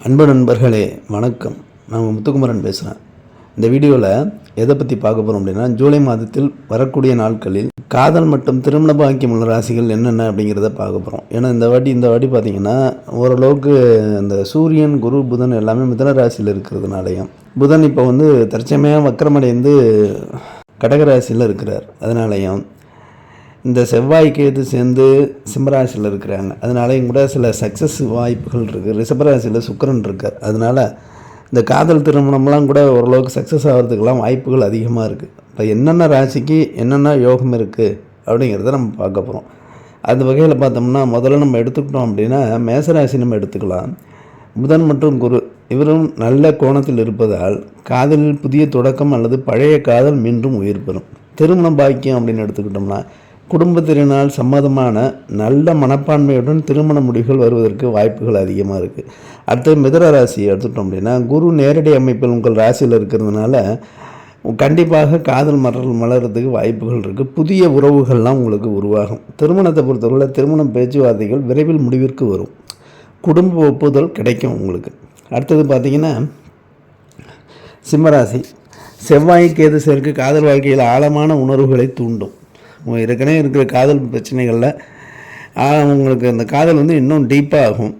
அன்பு நண்பர்களே வணக்கம். நான் முத்துக்குமரன் பேசுகிறேன். இந்த வீடியோவில் எதை பற்றி பார்க்க போகிறோம் அப்படின்னா ஜூலை மாதத்தில் வரக்கூடிய நாட்களில் காதல் மற்றும் திருமண பாக்கியம் உள்ள ராசிகள் என்னென்ன அப்படிங்கிறத பார்க்க போகிறோம். ஏன்னா இந்த வாட்டி இந்த வாட்டி பார்த்தீங்கன்னா ஓரளவுக்கு இந்த சூரியன் குரு புதன் எல்லாமே மிதன ராசியில் இருக்கிறதுனாலையும் புதன் இப்போ வந்து தற்சமையாக வக்கரமடைந்து கடகராசியில் இருக்கிறார். அதனாலையும் இந்த செவ்வாய்க்கு இது சேர்ந்து சிம்மராசியில் இருக்கிறாங்க. அதனாலையும் கூட சில சக்ஸஸ் வாய்ப்புகள் இருக்குது ரிஷபராசியில் சுக்கிரன் இருக்கார். அதனால் இந்த காதல் திருமணம்லாம் கூட ஓரளவுக்கு சக்ஸஸ் ஆகிறதுக்கெல்லாம் வாய்ப்புகள் அதிகமாக இருக்குது இப்போ என்னென்ன ராசிக்கு என்னென்ன யோகம் இருக்குது அப்படிங்கிறத நம்ம பார்க்க போகிறோம் அந்த வகையில் பார்த்தோம்னா முதல்ல நம்ம எடுத்துக்கிட்டோம் அப்படின்னா மேசராசி நம்ம எடுத்துக்கலாம். புதன் மற்றும் குரு இவரும் நல்ல கோணத்தில் இருப்பதால் காதலில் புதிய தொடக்கம் அல்லது பழைய காதல் மீண்டும் உயிர் பெறும். திருமண பாக்கியம் அப்படின்னு எடுத்துக்கிட்டோம்னா குடும்பத்தினால் சம்மதமான நல்ல மனப்பான்மையுடன் திருமண முடிவுகள் வருவதற்கு வாய்ப்புகள் அதிகமாக இருக்குது அடுத்தது மிதர ராசியை எடுத்துட்டோம் அப்படின்னா குரு நேரடி அமைப்பில் உங்கள் ராசியில் இருக்கிறதுனால கண்டிப்பாக காதல் மலர் மலர்றதுக்கு வாய்ப்புகள் இருக்குது புதிய உறவுகள்லாம் உங்களுக்கு உருவாகும். திருமணத்தை பொறுத்தவரை திருமணம் பேச்சுவார்த்தைகள் விரைவில் முடிவிற்கு வரும். குடும்ப ஒப்புதல் கிடைக்கும் உங்களுக்கு. அடுத்தது பார்த்திங்கன்னா சிம்மராசி செவ்வாய் கேது சேர்க்கு காதல் வாழ்க்கையில் ஆழமான உணர்வுகளை தூண்டும். ஏற்கனவே இருக்கிற காதல் பிரச்சனைகளில் அவங்களுக்கு உங்களுக்கு அந்த காதல் வந்து இன்னும் டீப்பாக ஆகும்.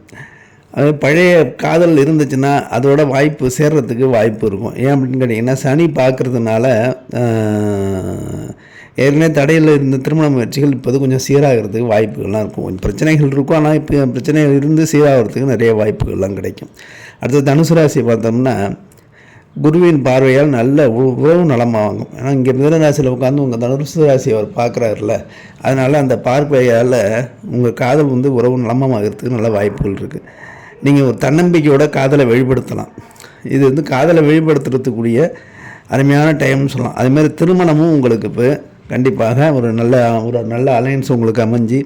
அது பழைய காதல் இருந்துச்சுன்னா அதோட வாய்ப்பு சேர்றதுக்கு வாய்ப்பு இருக்கும். ஏன் அப்படின்னு கேட்டிங்கன்னா சனி பார்க்குறதுனால ஏற்கனவே தடையில் இருந்த திருமண முயற்சிகள் இப்போது கொஞ்சம் சீராகிறதுக்கு வாய்ப்புகள்லாம் இருக்கும். கொஞ்சம் பிரச்சனைகள் இருக்கும் ஆனால் இப்போ பிரச்சனைகள் இருந்து சீராகிறதுக்கு நிறைய வாய்ப்புகள்லாம் கிடைக்கும். அடுத்தது தனுசு ராசி பார்த்தோம்னா குருவின் பார்வையால் நல்ல உறவு நலமாகும் ஏன்னா இங்கே மிதனராசியில் உட்காந்து உங்கள் தனுசு ராசியை அவர் பார்க்குறாருல அதனால் அந்த பார்வையால் உங்கள் காதல் வந்து உறவு நலமாகிறதுக்கு நல்ல வாய்ப்புகள் இருக்குது நீங்கள் ஒரு தன்னம்பிக்கையோட காதலை வெளிப்படுத்தலாம். இது வந்து காதலை வெளிப்படுத்துறதுக்குரிய அருமையான டைம்னு சொல்லலாம். அதுமாதிரி திருமணமும் உங்களுக்கு இப்போ கண்டிப்பாக ஒரு நல்ல ஒரு நல்ல அலையன்ஸ் உங்களுக்கு அமைஞ்சு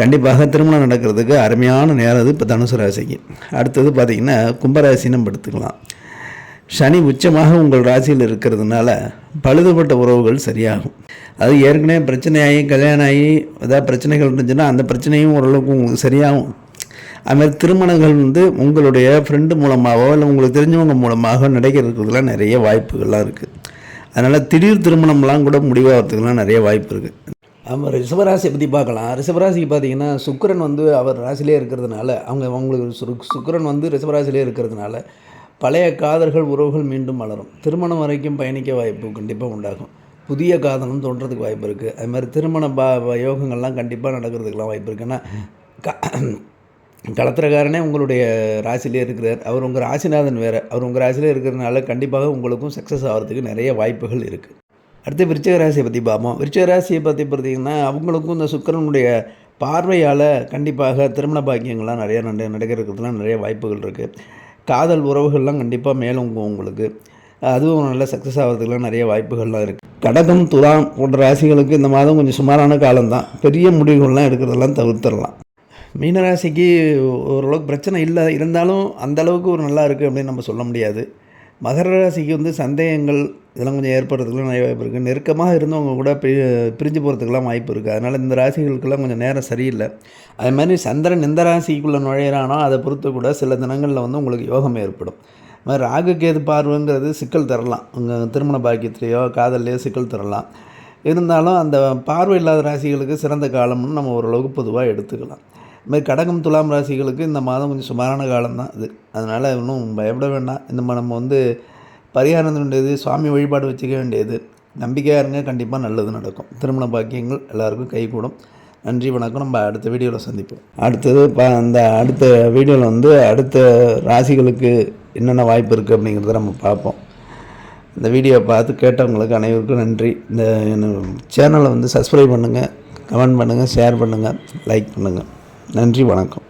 கண்டிப்பாக திருமணம் நடக்கிறதுக்கு அருமையான நேரம் இது இப்போ தனுசு ராசிக்கு. அடுத்தது பார்த்திங்கன்னா கும்பராசினம் நம்ம எடுத்துக்கலாம். சனி உச்சமாக உங்கள் ராசியில் இருக்கிறதுனால பழுதுபட்ட உறவுகள் சரியாகும். அது ஏற்கனவே பிரச்சனையாகி கல்யாணம் ஆகி ஏதாவது பிரச்சனைகள் இருந்துச்சுன்னா அந்த பிரச்சனையும் ஓரளவுக்கு உங்களுக்கு சரியாகும். அதுமாதிரி திருமணங்கள் வந்து உங்களுடைய ஃப்ரெண்டு மூலமாகவோ இல்லை உங்களுக்கு தெரிஞ்சவங்க மூலமாக நடக்கிறதுக்குலாம் நிறைய வாய்ப்புகள்லாம் இருக்குது அதனால் திடீர் திருமணம்லாம் கூட முடிவாகிறதுக்குலாம் நிறைய வாய்ப்பு இருக்குது நம்ம ரிஷபராசியை பற்றி பார்க்கலாம். ரிஷபராசிக்கு பார்த்தீங்கன்னா சுக்கிரன் வந்து அவர் ராசிலே இருக்கிறதுனால அவங்க அவங்களுக்கு சுக்கரன் சுக்கிரன் வந்து ரிஷபராசிலே இருக்கிறதுனால பழைய காதல்கள் உறவுகள் மீண்டும் மலரும். திருமணம் வரைக்கும் பயணிக்க வாய்ப்பு கண்டிப்பாக உண்டாகும். புதிய காதலும் தோன்றதுக்கு வாய்ப்பு இருக்குது அது மாதிரி திருமண பா ப- யோகங்கள்லாம் கண்டிப்பாக நடக்கிறதுக்கெலாம் வாய்ப்பு இருக்குன்னா களத்திரக்காரனே உங்களுடைய ராசிலே இருக்கிறார். அவர் உங்கள் ராசிநாதன் வேறு. அவர் உங்கள் ராசிலே இருக்கிறதுனால கண்டிப்பாக உங்களுக்கும் சக்ஸஸ் ஆகிறதுக்கு நிறைய வாய்ப்புகள் இருக்குது அடுத்து விருச்சக ராசியை பற்றி பார்ப்போம். விருச்சக ராசியை பற்றி பார்த்தீங்கன்னா அவங்களுக்கும் இந்த சுக்கிரனுடைய பார்வையால் கண்டிப்பாக திருமண பாக்கியங்கள்லாம் நிறைய நட நடக்கிறதுக்குலாம் நிறைய வாய்ப்புகள் இருக்குது காதல் உறவுகள்லாம் கண்டிப்பாக மேலோங்கும் உங்களுக்கு. அதுவும் நல்ல சக்ஸஸ் ஆகிறதுக்குலாம் நிறைய வாய்ப்புகள்லாம் இருக்குது கடகம் துலாம் போன்ற ராசிகளுக்கு இந்த மாதம் கொஞ்சம் சுமாரான காலம்தான். பெரிய முடிவுகள்லாம் எடுக்கிறதெல்லாம் தவிர்த்துடலாம். மீனராசிக்கு ஓரளவுக்கு பிரச்சனை இல்லை இருந்தாலும் அந்த அளவுக்கு ஒரு நல்லா இருக்குது அப்படின்னு நம்ம சொல்ல முடியாது. மகர ராசிக்கு வந்து சந்தேகங்கள் இதெல்லாம் கொஞ்சம் ஏற்படுறதுக்குலாம் நிறைய வாய்ப்பு இருக்குது நெருக்கமாக இருந்தவங்க கூட பிரி பிரிஞ்சு போகிறதுக்கெல்லாம் வாய்ப்பு இருக்குது அதனால் இந்த ராசிகளுக்கெல்லாம் கொஞ்சம் நேரம் சரியில்லை. அதே மாதிரி சந்திரன் எந்த ராசிக்குள்ளே நுழையிறானோ அதை பொறுத்து கூட சில தினங்களில் வந்து உங்களுக்கு யோகம் ஏற்படும். அது மாதிரி ராகு கேது பார்வைங்கிறது சிக்கல் தரலாம். உங்கள் திருமண பாக்கியத்திலேயோ காதல்லையோ சிக்கல் தரலாம். இருந்தாலும் அந்த பார்வை இல்லாத ராசிகளுக்கு சிறந்த காலம்னு நம்ம ஓரளவுக்கு பொதுவாக எடுத்துக்கலாம். இது மாதிரி கடகம் துலாம் ராசிகளுக்கு இந்த மாதம் கொஞ்சம் சுமாரான காலம் தான் இது அதனால் இன்னும் பயப்பட வேண்டாம். இந்த நம்ம வந்து பரிகாரம் வேண்டியது சுவாமி வழிபாடு வச்சுக்க வேண்டியது நம்பிக்கையாக இருங்க கண்டிப்பாக நல்லது நடக்கும். திருமண பாக்கியங்கள் எல்லாருக்கும் கைகூடும். நன்றி வணக்கம். நம்ம அடுத்த வீடியோவில் சந்திப்போம். அடுத்தது பா அந்த அடுத்த வீடியோவில் வந்து அடுத்த ராசிகளுக்கு என்னென்ன வாய்ப்பு இருக்குது அப்படிங்கிறத நம்ம பார்ப்போம். இந்த வீடியோவை பார்த்து கேட்டவங்களுக்கு அனைவருக்கும் நன்றி. இந்த சேனலை வந்து சப்ஸ்கிரைப் பண்ணுங்கள் கமெண்ட் பண்ணுங்கள் ஷேர் பண்ணுங்கள் லைக் பண்ணுங்கள் நன்றி வணக்கம்.